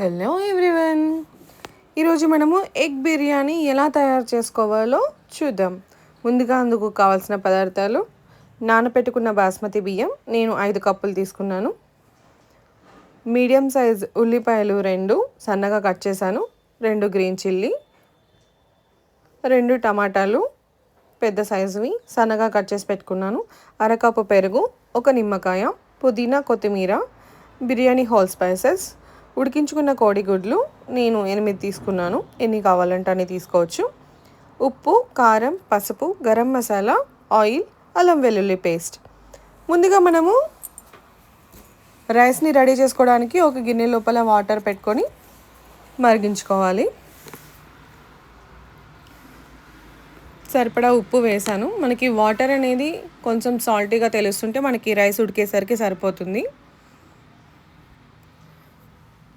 Hello everyone. ఈరోజు మనము egg biryani ఎలా తయారు చేసుకోవాలో చూద్దాం. ముందుగా అందుకు కావాల్సిన పదార్థాలు నానపెట్టుకున్న బాస్మతి బియ్యం నేను ఐదు కప్పులు తీసుకున్నాను. మీడియం సైజ్ ఉల్లిపాయలు రెండు సన్నగా కట్ చేశాను రెండు గ్రీన్ చిల్లీ రెండు టమాటాలు పెద్ద సైజువి సన్నగా కట్ చేసి పెట్టుకున్నాను అరకప్పు పెరుగు ఒక నిమ్మకాయ పుదీనా కొత్తిమీర బిర్యానీ హోల్ స్పైసెస్ ఉడికించుకున్న కోడిగుడ్లు నేను ఎనిమిది తీసుకున్నాను. ఎన్ని కావాలంటే అన్ని తీసుకోవచ్చు. ఉప్పు కారం పసుపు గరం మసాలా ఆయిల్ అల్లం వెల్లుల్లి పేస్ట్. ముందుగా మనము రైస్ని రెడీ చేసుకోవడానికి ఒక గిన్నె లోపల వాటర్ పెట్టుకొని మరిగించుకోవాలి. సరిపడా ఉప్పు వేసాను. మనకి వాటర్ అనేది కొంచెం సాల్టీగా తెలుస్తుంటే మనకి రైస్ ఉడికేసరికి సరిపోతుంది.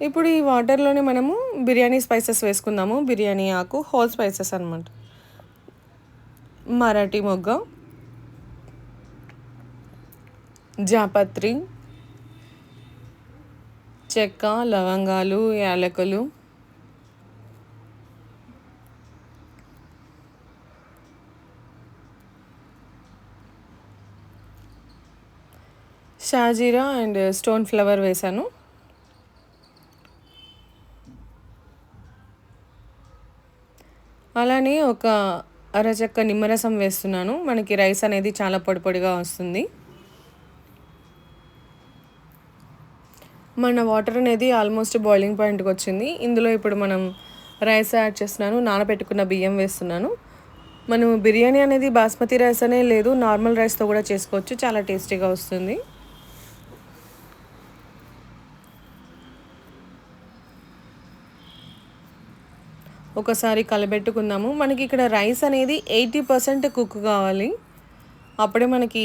ఇప్పుడు ఈ వాటర్లోనే మనము బిర్యానీ స్పైసెస్ వేసుకుందాము. బిర్యానీ ఆకు హోల్ స్పైసెస్ అనమాట మరాఠీ మొగ్గ జాపత్రి చెక్క లవంగాలు యాలకులు షాజీరా అండ్ స్టోన్ ఫ్లవర్ వేసాను అలానే ఒక అరచక్క నిమ్మరసం వేస్తున్నాను. మనకి రైస్ అనేది చాలా పొడిపొడిగా వస్తుంది. మన వాటర్ అనేది ఆల్మోస్ట్ బాయిలింగ్ పాయింట్కి వచ్చింది. ఇందులో ఇప్పుడు మనం రైస్ యాడ్ చేస్తున్నాను. నానబెట్టుకున్న బియ్యం వేస్తున్నాను. మనం బిర్యానీ అనేది బాస్మతి రైస్ అనే లేదు. నార్మల్ రైస్తో కూడా చేసుకోవచ్చు. చాలా టేస్టీగా వస్తుంది. ఒకసారి కలబెట్టుకుందాము. మనకి ఇక్కడ రైస్ అనేది ఎయిటీ పర్సెంట్ కుక్ కావాలి. అప్పుడే మనకి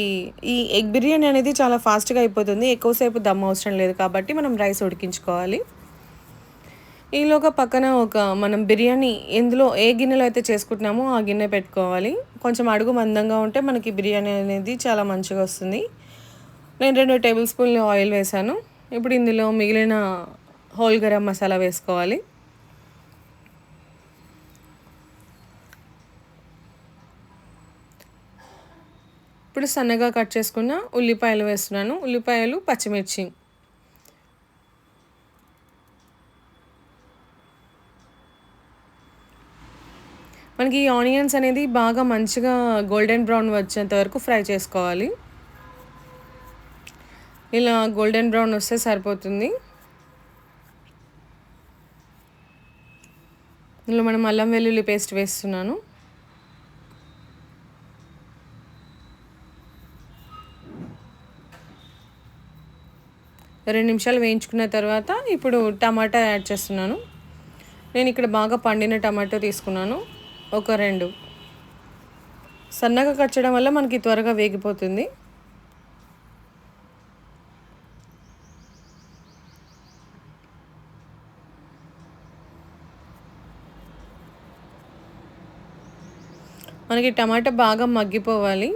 ఈ ఎగ్ బిర్యానీ అనేది చాలా ఫాస్ట్గా అయిపోతుంది. ఎక్కువసేపు దమ్ అవసరం లేదు కాబట్టి మనం రైస్ ఉడికించుకోవాలి. ఈలోగా పక్కన ఒక మనం బిర్యానీ ఎందులో ఏ గిన్నెలో అయితే చేసుకుంటున్నామో ఆ గిన్నె పెట్టుకోవాలి. కొంచెం అడుగు మందంగా ఉంటే మనకి బిర్యానీ అనేది చాలా మంచిగా వస్తుంది. నేను రెండు టేబుల్ స్పూన్లు ఆయిల్ వేసాను ఇప్పుడు ఇందులో మిగిలిన హోల్ గరం మసాలా వేసుకోవాలి. ఇప్పుడు సన్నగా కట్ చేసుకున్న ఉల్లిపాయలు వేస్తున్నాను. ఉల్లిపాయలు పచ్చిమిర్చి. మనకి ఈ ఆనియన్స్ అనేది బాగా మంచిగా గోల్డెన్ బ్రౌన్ వచ్చేంత వరకు ఫ్రై చేసుకోవాలి. ఇలా గోల్డెన్ బ్రౌన్ వస్తే సరిపోతుంది. ఇందులో మనం అల్లం వెల్లుల్లి పేస్ట్ వేస్తున్నాను. రెండు నిమిషాలు వేయించుకున్న తర్వాత ఇప్పుడు టమాటా యాడ్ చేస్తున్నాను. నేను ఇక్కడ బాగా పండిన టమాటో తీసుకున్నాను. ఒక రెండు. సన్నగా కట్ చేయడం వల్ల మనకి త్వరగా వేగిపోతుంది. మనకి టమాటా బాగా మగ్గిపోవాలి.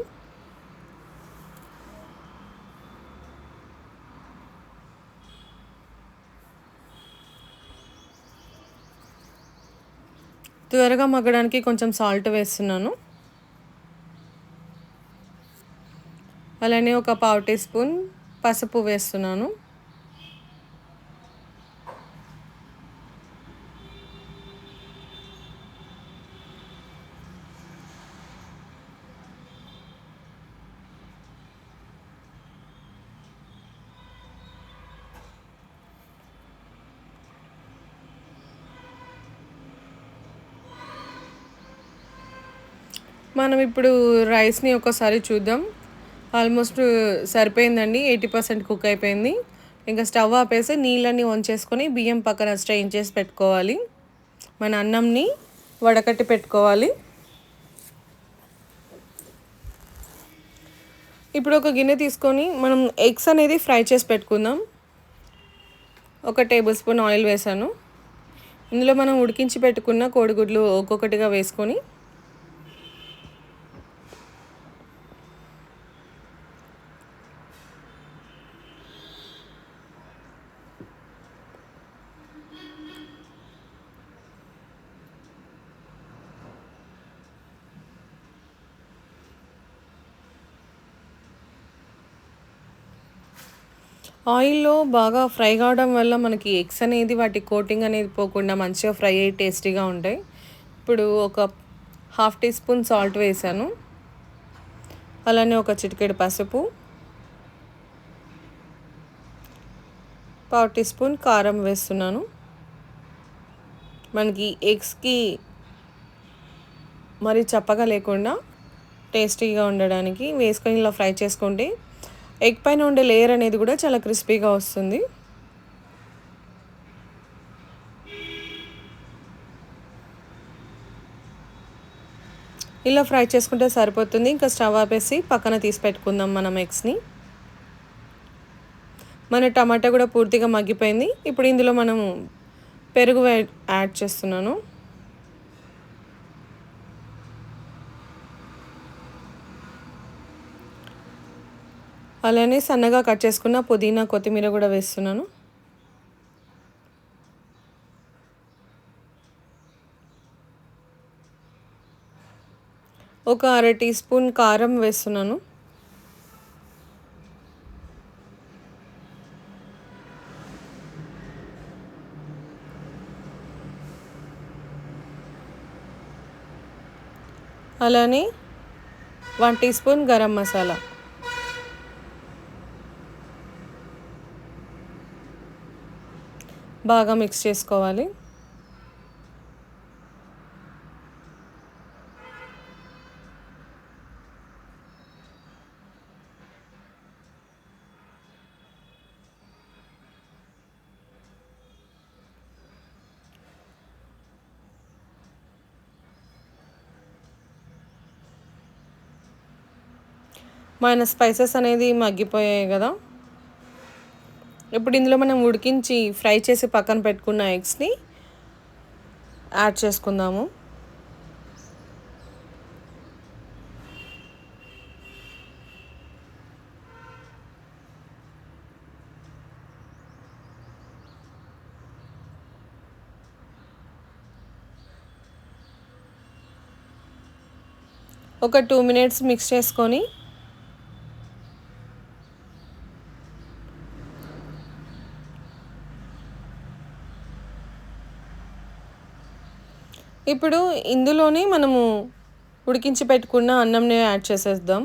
త్వరగా మగ్గడానికి కొంచెం సాల్ట్ వేస్తున్నాను. అలానే ఒక పావు టీ స్పూన్ పసుపు వేస్తున్నాను. మనం ఇప్పుడు రైస్ని ఒకసారి చూద్దాం. ఆల్మోస్ట్ సరిపోయిందండి. ఎయిటీ పర్సెంట్ కుక్ అయిపోయింది. ఇంకా స్టవ్ ఆపేసి నీళ్ళని వంచేసుకొని బియ్యం పక్కన స్ట్రెయిన్ చేసి పెట్టుకోవాలి. మన అన్నంని వడకట్టి పెట్టుకోవాలి. ఇప్పుడు ఒక గిన్నె తీసుకొని మనం ఎగ్స్ అనేది ఫ్రై చేసి పెట్టుకుందాం. ఒక టేబుల్ స్పూన్ ఆయిల్ వేసాను. ఇందులో మనం ఉడికించి పెట్టుకున్న కోడిగుడ్లు ఒక్కొక్కటిగా వేసుకొని ఆయిల్‌లో బాగా ఫ్రై కావడం వల్ల మనకి ఎగ్స్ అనేది వాటి కోటింగ్ అనేది పోకుండా మంచిగా ఫ్రై అయ్యి టేస్టీగా ఉంటాయి. ఇప్పుడు ఒక హాఫ్ టీ స్పూన్ సాల్ట్ వేసాను అలానే ఒక చిటికెడు పసుపు. పావు టీ స్పూన్ కారం వేస్తున్నాను. మనకి ఎగ్స్‌కి మరి చప్పగా లేకుండా టేస్టీగా ఉండడానికి వేసుకొని ఇలా ఫ్రై చేసుకుంటే ఎగ్ పైన ఉండే లేయర్ అనేది కూడా చాలా క్రిస్పీగా వస్తుంది. ఇలా ఫ్రై చేసుకుంటే సరిపోతుంది. ఇంకా స్టవ్ ఆపేసి పక్కన తీసి పెట్టుకుందాం మనం ఎగ్స్‌ని. మన టమాటా కూడా పూర్తిగా మగ్గిపోయింది. ఇప్పుడు ఇందులో మనము పెరుగు యాడ్ చేస్తున్నాను. అలానే సన్నగా కట్ చేసుకున్న పుదీనా, కొత్తిమీర కూడా వేస్తున్నాను. ఒక అర టీ స్పూన్ కారం వేస్తున్నాను. అలానే one teaspoon garam masala. బాగా మిక్స్ చేసుకోవాలి. మన స్పైసెస్ అనేది మగ్గిపోయాయి కదా! ఇప్పుడు ఇందులో మనం ఉడికించి ఫ్రై చేసి పక్కన పెట్టుకున్న ఎగ్స్‌ని యాడ్ చేసుకుందాము. ఒక టూ మినిట్స్ మిక్స్ చేసుకొని ఇప్పుడు ఇందులోనే మనము ఉడికించి పెట్టుకున్న అన్నంని యాడ్ చేసేద్దాం.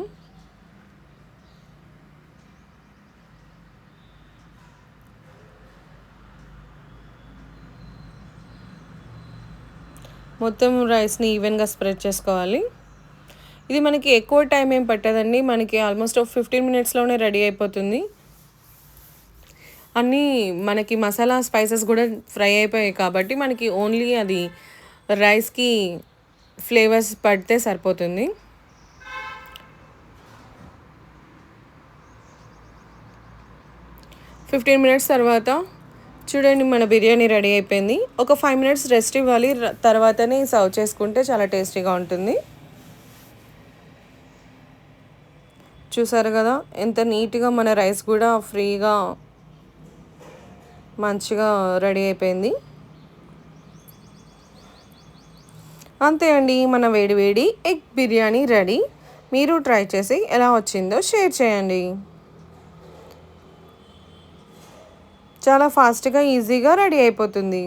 మొత్తం రైస్‌ని ఈవెన్‌గా స్ప్రెడ్ చేసుకోవాలి. ఇది మనకి ఎక్కువ టైం ఏం పట్టదండి. మనకి ఆల్మోస్ట్ ఒక 15 మినిట్స్‌లోనే రెడీ అయిపోతుంది. అన్నీ మనకి మసాలా స్పైసెస్ కూడా ఫ్రై అయిపోయాయి కాబట్టి మనకి ఓన్లీ అది రైస్‌కి ఫ్లేవర్స్ పడితే సరిపోతుంది. ఫిఫ్టీన్ మినిట్స్ తర్వాత చూడండి మన బిర్యానీ రెడీ అయిపోయింది. ఒక ఫైవ్ మినిట్స్ రెస్ట్ ఇవ్వాలి. తర్వాతనే సర్వ్ చేసుకుంటే చాలా టేస్టీగా ఉంటుంది. చూసారు కదా! ఎంత నీట్‌గా మన రైస్ కూడా ఫ్రీగా మంచిగా రెడీ అయిపోయింది. అంతే అండి. మన వేడి వేడి ఎగ్ బిర్యానీ రెడీ. మీరు ట్రై చేసి ఎలా వచ్చిందో షేర్ చేయండి. చాలా ఫాస్ట్‌గా, ఈజీగా రెడీ అయిపోతుంది.